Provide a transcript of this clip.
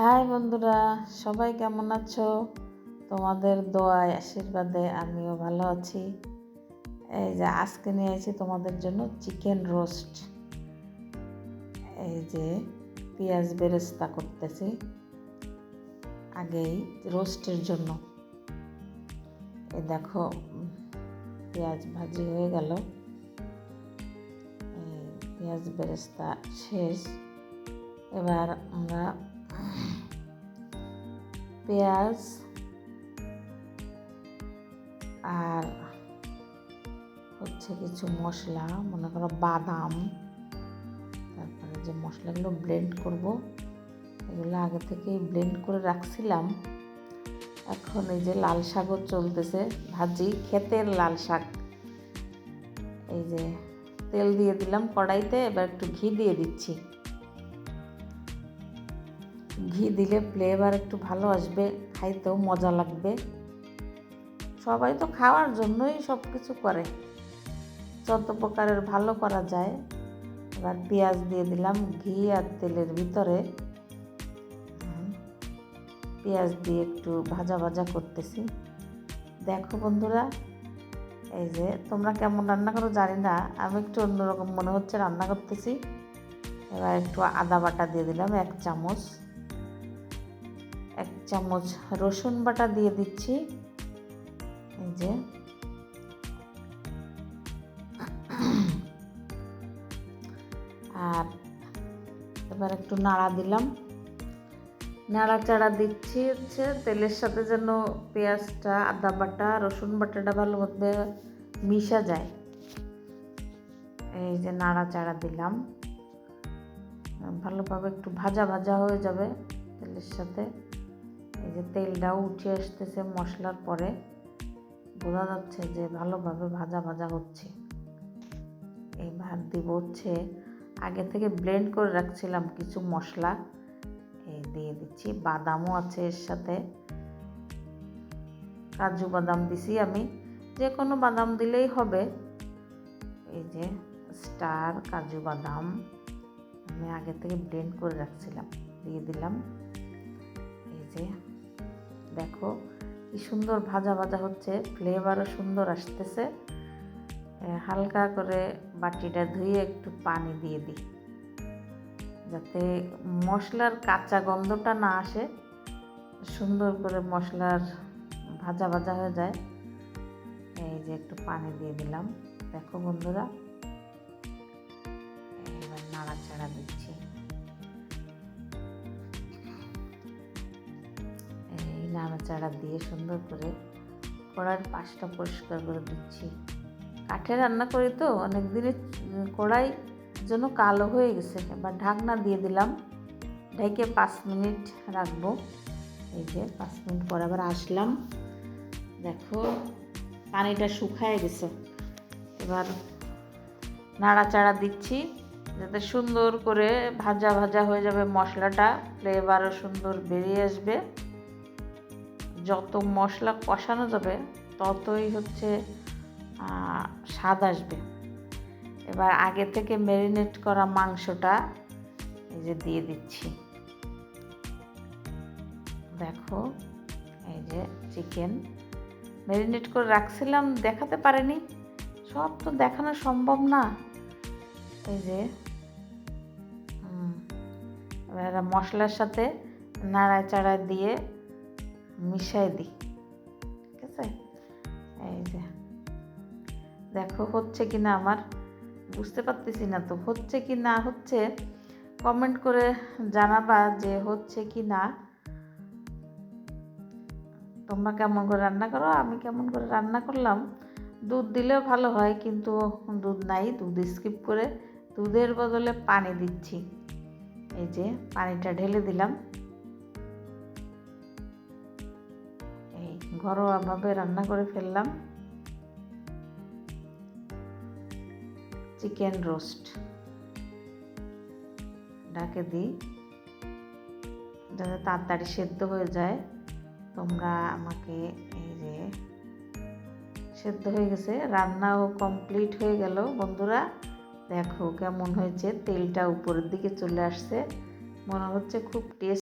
High বন্ধুরা, সবাই কেমন আছো? তোমাদের দোয়ায়, আশীর্বাদে আমিও ভালো আছি। এই যে আজকে নিয়ে এসেছি তোমাদের জন্য চিকেন রোস্ট। এই যে পেঁয়াজ বেরেস্তা করতেছি আগেই রোস্টের জন্য। এই দেখো, পেঁয়াজ ভাজি হয়ে গেল। পেঁয়াজ বেরেস্তা শেষ। এবার আমরা পেঁয়াজ আর হচ্ছে কিছু মশলা, মনে করো বাদাম। তারপরে যে মশলাগুলো ব্লেন্ড করব, এগুলো আগে থেকেই ব্লেন্ড করে রাখছিলাম। এখন এই যে লাল শাকও চলতেছে। ভাজি, ক্ষেতের লাল শাক। এই যে তেল দিয়ে দিলাম কড়াইতে, এবার একটু ঘি দিয়ে দিচ্ছি। ঘি দিলে ফ্লেভার একটু ভালো আসবে, খাইতেও মজা লাগবে। সবাই তো খাওয়ার জন্যই সব কিছু করে। যত প্রকারের ভালো করা যায়, এবার পেঁয়াজ দিয়ে দিলাম ঘি আর তেলের ভিতরে। পেঁয়াজ দিয়ে একটু ভাজা ভাজা করতেছি। দেখো বন্ধুরা, এই যে তোমরা কেমন রান্না করো জানি না, আমি একটু অন্যরকম মনে হচ্ছে রান্না করতেছি। এবার একটু আদা বাটা দিয়ে দিলাম এক চামচ। এক চামচ রসুন বাটা দিয়ে দিচ্ছি। এই যে। আর এবার একটু নাড়া দিলাম। নাড়াচাড়া দিচ্ছি হচ্ছে তেলের সাথে যেন পেঁয়াজটা, আদা বাটা, রসুন বাটাটা ভালোভাবে মিশা যায়। এই যে নাড়াচাড়া দিলাম। ভালোভাবে একটু ভাজা ভাজা হয়ে যাবে তেলের সাথে। এই যে তেলটাও উঠে আসতেছে মশলার পরে, বোঝা যাচ্ছে যে ভালোভাবে ভাজা ভাজা হচ্ছে। এইবার দিব হচ্ছে, আগে থেকে ব্লেন্ড করে রাখছিলাম কিছু মশলা। এই দিয়ে দিচ্ছি, বাদামও আছে এর সাথে। কাজু বাদাম দিছি আমি, যে কোনো বাদাম দিলেই হবে। এই যে স্টার কাজু বাদাম, আমি আগে থেকে ব্লেন্ড করে রাখছিলাম, দিয়ে দিলাম। এই যে দেখো, কি সুন্দর ভাজা ভাজা হচ্ছে ফ্লেভারও সুন্দর আসতেছে। হালকা করে বাটিটা ধুয়ে একটু পানি দিয়ে দিই। যাতে মশলার কাঁচা গন্ধটা না আসে, সুন্দর করে মশলার ভাজা ভাজা হয়ে যায়। এই যে একটু পানি দিয়ে দিলাম। দেখো বন্ধুরা, এবার নাড়াচাড়া দিচ্ছি। নাড়াচাড়া দিয়ে সুন্দর করে কড়াইয়ের পাশটা পরিষ্কার করে দিচ্ছি। কাঠে রান্না করি তো, অনেক দিনের কড়াই জন্য কালো হয়ে গেছে, এবার ঢাকনা দিয়ে দিলাম। ঢেকে পাঁচ মিনিট রাখব। এই যে পাঁচ মিনিট পর আবার আসলাম। দেখো, পানিটা শুকায় গেছে। এবার নাড়াচাড়া দিচ্ছি, যাতে সুন্দর করে ভাজা ভাজা হয়ে যাবে মশলাটা ফ্লেভারও সুন্দর বেরিয়ে আসবে। যত মশলা কষানো যাবে, ততই হচ্ছে স্বাদ আসবে। এবার আগে থেকে ম্যারিনেট করা মাংসটা এই যে দিয়ে দিচ্ছি। দেখো, এই যে চিকেন ম্যারিনেট করে রাখছিলাম, দেখাতে পারেনি। সব তো দেখানো সম্ভব না। এই যে এবার মশলার সাথে নাড়াচাড়া দিয়ে মিশাই দিই, ঠিক আছে? এই যে, দেখো হচ্ছে কি না আমার? বুঝতে পারতেছি না তো, হচ্ছে কি না হচ্ছে কমেন্ট করে জানাবা যে হচ্ছে কি না? তোমরা কেমন করে রান্না করো? আমি কেমন করে রান্না করলাম? দুধ দিলেও ভালো হয়, কিন্তু দুধ নাই, দুধ স্কিপ করে দুধের বদলে পানি দিচ্ছি। এই যে, পানিটা ঢেলে দিলাম। ঘরোয়াভাবে রান্না করে ফেললাম। Chicken roast. ডাকে দিই, যাতে তাড়াতাড়ি সেদ্ধ হয়ে যায়। তোমরা আমাকে এই যে সেদ্ধ হয়ে গেছে, রান্নাও কমপ্লিট হয়ে গেল। বন্ধুরা, দেখো কেমন হয়েছে। তেলটা উপরের দিকে চলে আসছে। মনে হচ্ছে খুব টেস্ট